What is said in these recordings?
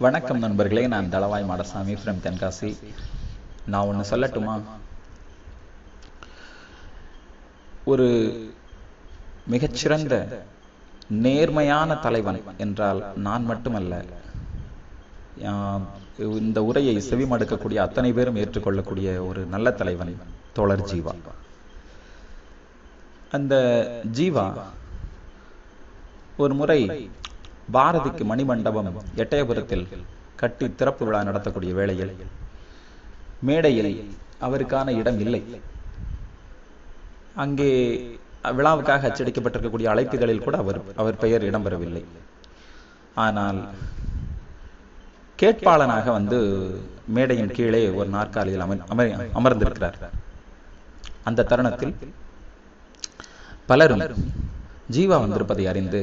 வணக்கம் நண்பர்களே நான் தளவாய் மாடசாமி ஃப்ரம் தென்காசி. நான் ஒன்று சொல்லட்டுமா? ஒரு மிகச்சிறந்த நேர்மையான தலைவன் என்றால் நான் மட்டுமல்ல ஆஹ், இந்த உரையை செவிமடுக்கக்கூடிய அத்தனை பேரும் ஏற்றுக்கொள்ளக்கூடிய ஒரு நல்ல தலைவன் தோழர் ஜீவா. அந்த ஜீவா ஒரு முறை பாரதிக்கு மணிமண்டபம் எட்டயபுரத்தில் கட்டி திறப்பு விழா நடத்தக்கூடிய வேளையில் மேடையில் அவருக்கான இடம் இல்லை. அங்கே விழாவுக்காக அச்சடிக்கப்பட்டிருக்கக்கூடிய அழைப்புகளில் கூட அவர் அவர் பெயர் இடம்பெறவில்லை. ஆனால் கேட்பாளனாக வந்து மேடையின் கீழே ஒரு நாற்காலியில் அமர் அமர்ந்திருக்கிறார். அந்த தருணத்தில் பலரும் ஜீவா வந்திருப்பதை அறிந்து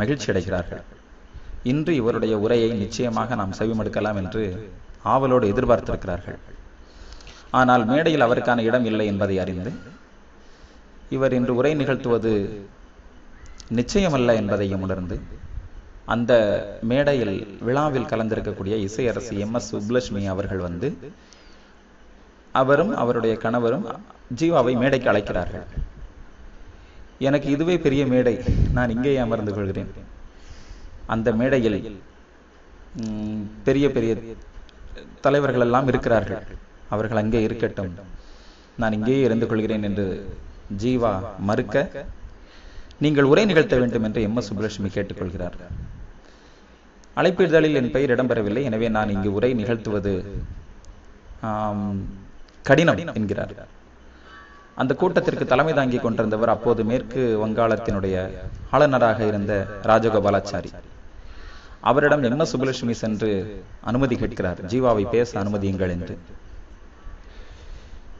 மகிழ்ச்சி அடைகிறார்கள் இன்று இவருடைய உரையை நிச்சயமாக நாம் செவிமடுக்கலாம் என்று ஆவலோடு எதிர்பார்த்திருக்கிறார்கள். ஆனால் மேடையில் அவருக்கான இடம் இல்லை என்பதை அறிந்து இவர் இன்று உரை நிகழ்த்துவது நிச்சயமல்ல என்பதையும் உணர்ந்து அந்த மேடையில் விழாவில் கலந்திருக்கக்கூடிய இசையரசி எம் எஸ் சுப்லட்சுமி அவர்கள் வந்து அவரும் அவருடைய கணவரும் ஜீவாவை மேடைக்கு அழைக்கிறார்கள். எனக்கு இதுவே பெரிய மேடை. நான் இங்கே அமர்ந்து கொள்கிறேன். அந்த மேடையில் பெரிய பெரிய தலைவர்கள் எல்லாம் இருக்கிறார்கள். அவர்கள் அங்கே இருக்கட்டும். நான் இங்கேயே இருந்து கொள்கிறேன் என்று ஜீவா மறுக்க நீங்கள் உரை நிகழ்த்த வேண்டும் என்று எம். எஸ். சுப்புலட்சுமி கேட்டுக்கொள்கிறார். அழைப்பிதழில் என் பெயர் இடம்பெறவில்லை. எனவே நான் இங்கு உரை நிகழ்த்துவது கடினம் என்கிறார். அந்த கூட்டத்திற்கு தலைமை தாங்கி கொண்டிருந்தவர் அப்போது மேற்கு வங்காளத்தினுடைய ஆளுநராக இருந்த ராஜகோபாலாச்சாரி. அவரிடம் என்ன எஸ் சென்று அனுமதி கேட்கிறார். ஜீவாவை பேச அனுமதியுங்கள் என்று.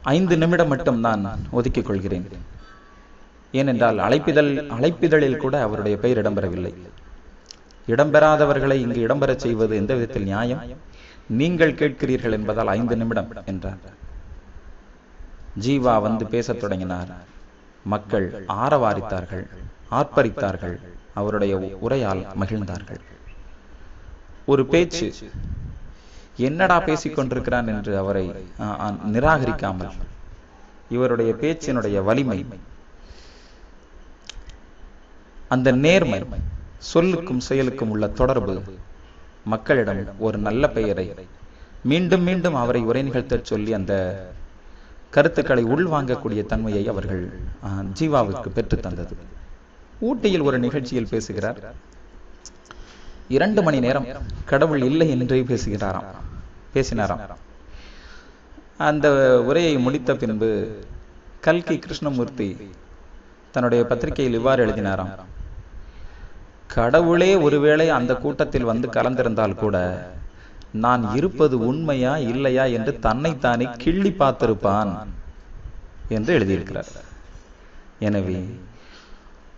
ஐந்து நிமிடம் மட்டும் நான் ஒதுக்கிக் கொள்கிறேன். ஏனென்றால் அழைப்பிதழ் அழைப்பிதழில் கூட அவருடைய பெயர் இடம்பெறவில்லை. இடம்பெறாதவர்களை இங்கு இடம்பெறச் செய்வது எந்த விதத்தில் நியாயம்? நீங்கள் கேட்கிறீர்கள் என்பதால் ஐந்து நிமிடம் என்றார். ஜீவா வந்து பேசத் தொடங்கினார். மக்கள் ஆரவாரித்தார்கள் ஆர்ப்பரித்தார்கள். அவருடைய உரையால் மகிழ்ந்தார்கள். ஒரு பேச்சு. என்னடா பேசிக் கொண்டிருக்கிறான் என்று அவரை நிராகரிக்காமல் இவருடைய பேச்சினுடைய வலிமை. அந்த நேர்மை சொல்லுக்கும் செயலுக்கும் உள்ள தொடர்பு மக்களிடம் ஒரு நல்ல பெயரை மீண்டும் மீண்டும் அவரை உரை நிகழ்த்தச் சொல்லி அந்த கருத்துக்களை உள்வாங்கக்கூடிய தன்மையை அவர்கள் ஜீவாவுக்கு பெற்றுத் தந்தது. ஊட்டியில் ஒரு நிகழ்ச்சியில் பேசுகிறார். இரண்டு மணி நேரம் கடவுள் இல்லை என்றே பேசுகிறாராம். பேசினாராம். அந்த உரையை முடித்த பின்பு கல்கி கிருஷ்ணமூர்த்தி தன்னுடைய பத்திரிகையில் இவ்வாறு எழுதினாராம். கடவுளே ஒருவேளை அந்த கூட்டத்தில் வந்து கலந்திருந்தால் கூட நான் இருப்பது உண்மையா இல்லையா என்று தன்னைத்தானே கிள்ளி பார்த்திருப்பான் என்று எழுதியிருக்கிறார். எனவே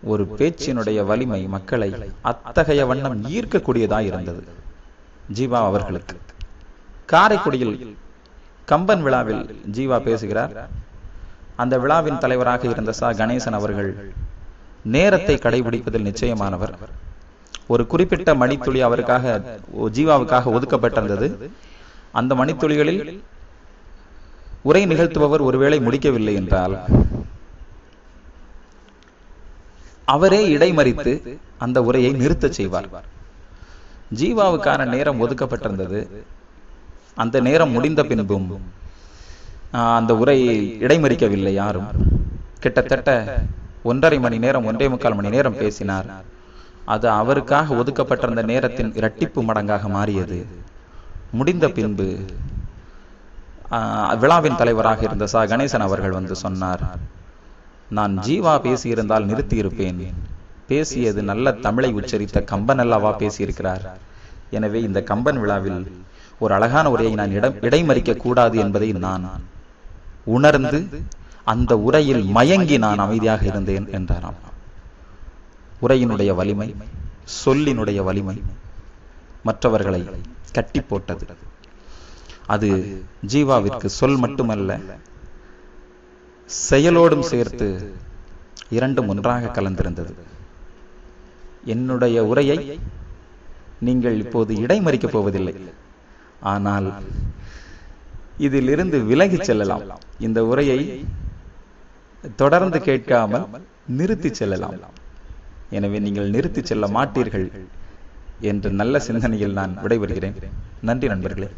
ஒரு பேச்சினுடைய வலிமை மக்களை அத்தகைய வண்ணம் ஈர்க்கக்கூடியதாக இருந்தது. ஜீவா அவர்களுக்கு. காரைக்குடியில் கம்பன் விழாவில் ஜீவா பேசுகிறார். அந்த விழாவின் தலைவராக இருந்த சா. கணேசன் அவர்கள் நேரத்தை கடைபிடிப்பதில் நிச்சயமானவர். ஒரு குறிப்பிட்ட மணித்துளி அவருக்காக ஜீவாவுக்காக ஒதுக்கப்பட்டிருந்தது. அந்த மணித்துளிகளில் உரை நிகழ்த்துபவர் ஒருவேளை முடிக்கவில்லை என்றால் அவரே இடைமறித்து அந்த உரையை நிறுத்தச் செய்வார். ஜீவாவுக்கான நேரம் ஒதுக்கப்பட்டிருந்தது. அந்த நேரம் முடிந்த பின்பும் அந்த உரையை இடைமறிக்கவில்லை யாரும். கிட்டத்தட்ட ஒன்றரை மணி நேரம் ஒன்றே முக்கால் மணி நேரம் பேசினார். அது அவருக்காக ஒதுக்கப்பட்டிருந்த நேரத்தின் இரட்டிப்பு மடங்காக மாறியது. முடிந்த பின்பு விழாவின் தலைவராக இருந்த சா. கணேசன் அவர்கள் வந்து சொன்னார் நான் ஜீவா பேசியிருந்தால் நிறுத்தியிருப்பேன். பேசியது நல்ல தமிழை உச்சரித்த கம்பன் அல்லவா பேசியிருக்கிறார். எனவே இந்த கம்பன் விழாவில் ஒரு அழகான உரையை நான் இடம் இடைமறிக்க கூடாது என்பதை நான் உணர்ந்து அந்த உரையில் மயங்கி நான் அமைதியாக இருந்தேன் என்றாராம். உரையினுடைய வலிமை சொல்லினுடைய வலிமை மற்றவர்களை கட்டி போட்டது அது ஜீவாவிற்கு சொல் மட்டுமல்ல செயலோடும் சேர்த்து இரண்டும் ஒன்றாக கலந்திருந்தது. என்னுடைய உரையை நீங்கள் இப்போது இடைமறிக்கப் போவதில்லை. ஆனால் இதிலிருந்து விலகிச் செல்லலாம். இந்த உரையை தொடர்ந்து கேட்காமல் நிறுத்திச் செல்லலாம். எனவே நீங்கள் நிறுத்திச் செல்ல மாட்டீர்கள் என்ற நல்ல சிந்தனையில் நான் விடைபெறுகிறேன். நன்றி நண்பர்களே.